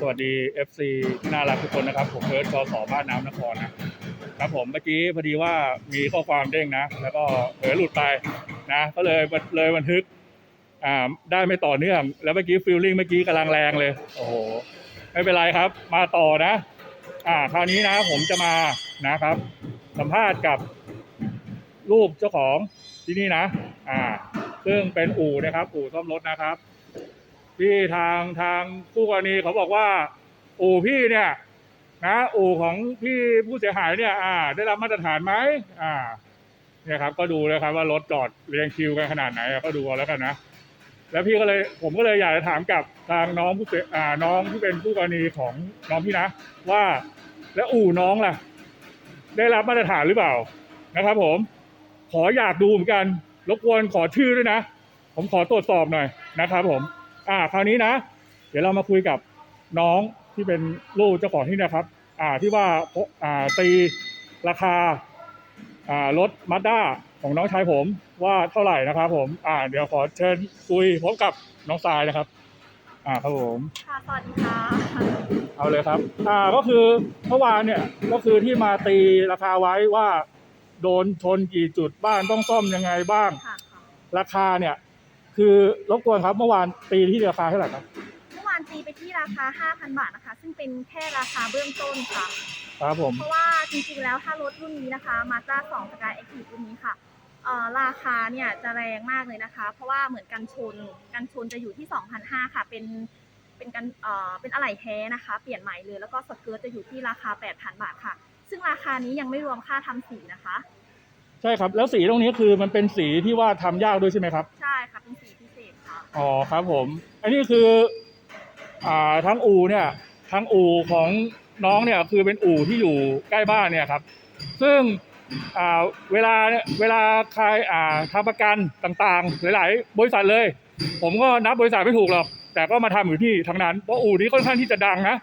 สวัสดี FC ที่น่ารักทุกคนนะครับ ผมเพิร์ดกสบ้านน้ำนครนะครับผมเมื่อกี้พอดีว่ามีข้อความเด้งนะ แล้วก็เผลอหลุดไปนะ ก็เลยเลยบันทึกอ่าได้ไม่ต่อเนื่อง แล้วเมื่อกี้ฟิลลิ่งเมื่อกี้กำลังแรงเลย โอ้โห ไม่เป็นไรครับ มาต่อนะ อ่า คราวนี้นะ ผมจะมานะครับ สัมภาษณ์กับลูกเจ้าของที่นี่นะ อ่า ซึ่งเป็นอู่นะครับ อู่ซ่อมรถนะครับ ที่ทางทางคู่กรณีเขาบอกว่าอู่พี่เนี่ยนะอู่ของพี่ผู้เสียหายเนี่ย อ่า ได้รับมาตรฐานไหมอ่า เนี่ยครับ ก็ดูเลยครับว่ารถจอดเรียงคิวกันขนาดไหนก็ดูแล้วกันนะแล้วพี่ก็เลยผมก็เลยอยากจะถามกับทางน้องผู้เสียอ่าน้องที่เป็นผู้กรณีของน้องพี่นะ ว่าแล้วอู่น้องล่ะ ได้รับมาตรฐานหรือเปล่านะครับ ผม ขออยากดูเหมือนกัน รบกวนขอชื่อด้วยนะ ผมขอตรวจสอบหน่อยนะครับ ผม อ่า คราวนี้นะ เดี๋ยวเรามาคุยกับน้องที่เป็นลูกเจ้าของที่นะครับ อ่า ที่ว่าอ่าตีราคา อ่ารถมาด้าของน้องชายผมว่าเท่าไหร่นะครับ ผม อ่า เดี๋ยวขอเชิญคุยพบกับน้องทรายนะครับ อ่าครับผมค่ะสวัสดีค่ะ เอาเลยครับ อ่า ก็คือเมื่อวานเนี่ย ก็คือที่มาตีราคาไว้ว่า โดนชนกี่จุดบ้างต้องซ่อมยังไงบ้างค่ะค่ะราคาเนี่ย คือรบกวนครับเมื่อวานตีที่ราคาเท่าไหร่ครับเมื่อวานตีไปที่ราคา 5,000 บาทนะคะ ซึ่งเป็นแค่ราคาเบื้องต้นค่ะ ครับผม เพราะว่าจริงๆแล้วถ้ารถรุ่นนี้นะคะ Mazda 2 Sky Active รุ่นนี้ค่ะเอ่อราคาเนี่ยจะแรงมากเลยนะคะ เพราะว่าเหมือนกันชนกันชนจะอยู่ที่ 2,500 ค่ะ เป็นเป็นกันเอ่อเป็นอะไหล่แท้นะคะ เปลี่ยนใหม่เลยแล้วก็สเกิร์ตจะอยู่ที่ราคา 8,000 บาทค่ะ ซึ่งราคานี้ยังไม่รวมค่าทำสีนะคะ ใช่ครับ แล้วสีตรงนี้คือมันเป็นสีที่ว่าทำยากด้วยใช่ไหมครับ ใช่ อ๋อครับผม อันนี้คืออ่าทั้งอู่เนี่ยทั้งอู่ของน้องเนี่ยคือเป็นอู่ที่อยู่ใกล้บ้านเนี่ยครับ ซึ่งอ่าเวลาเนี่ยเวลาใครอ่าทำประกันต่างๆ หลาย ๆ บริษัทเลย ผมก็นับบริษัทไม่ถูกหรอกแต่ก็มาทำอยู่ที่ทั้งนั้นเพราะอู่นี้ค่อนข้างที่จะดังนะ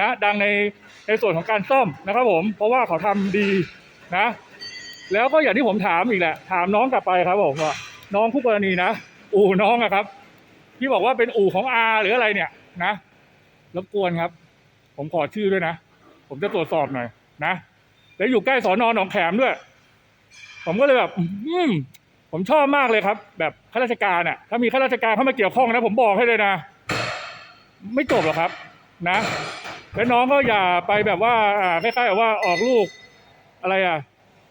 นะดังในในส่วนของการซ่อมนะครับผมเพราะว่าเขาทำดีนะ แล้วก็อย่างที่ผมถามอีกแหละ ถามน้องกลับไปครับผมว่าน้องคู่กรณีนะ อู่น้องอะครับ ที่บอกว่าเป็นอู่ของอาหรืออะไรเนี่ยนะรบกวนครับ ผมขอชื่อด้วยนะ ผมจะตรวจสอบหน่อยนะแล้วอยู่ใกล้สอนอนหนองแขมด้วย ผมก็เลยแบบ อืมผมชอบมากเลยครับ แบบข้าราชการอะ ถ้ามีข้าราชการเข้ามาเกี่ยวข้องนะ ผมบอกให้เลยนะ ไม่จบหรอกครับ นะ แล้วน้องก็อย่าไปแบบว่าคล้ายๆแบบว่าออกลูกอะไรอะ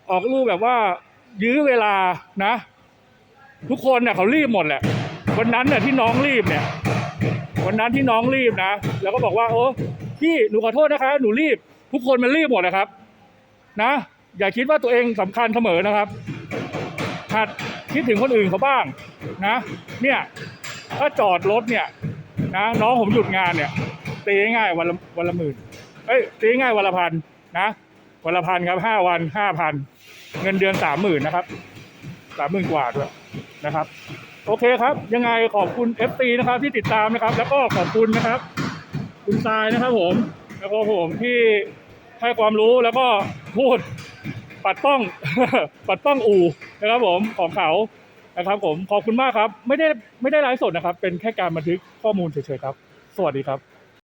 ออกลูกแบบว่า ยื้อเวลานะ ทุกคนเนี่ยเขารีบหมดแหละ วันนั้นเนี่ยที่น้องรีบเนี่ย วันนั้นที่น้องรีบนะ แล้วก็บอกว่า โอ้พี่หนูขอโทษนะคะ หนูรีบ ทุกคนมันรีบหมดนะครับ นะ อย่าคิดว่าตัวเองสำคัญเสมอนะครับหัดคิดถึงคนอื่นเขาบ้างนะ เนี่ย ถ้าจอดรถเนี่ย นะน้องผมหยุดงานเนี่ยตีง่ายวันละวันละหมื่นเอ้ยตีง่ายวันละพันนะวันละพันครับห้าวันห้าพันเงินเดือนสามหมื่นนะครับสามหมื่นกว่าด้วยนะครับ โอเคครับ ยังไงขอบคุณ f อนะครับที่ติดตามนะครับ แล้วก็ขอบคุณนะครับ คุณทรายนะครับผมแล้วก็ผมที่ให้ความรู้แล้วก็พูดปัดป้อง ปัดป้องอู่นะครับผมของเขานะครับ ผมขอบคุณมากครับ ไม่ได้ไม่ได้ไลฟ์สดนะครับ เป็นแค่การบันทึกข้อมูลเฉยๆครับ สวัสดีครับ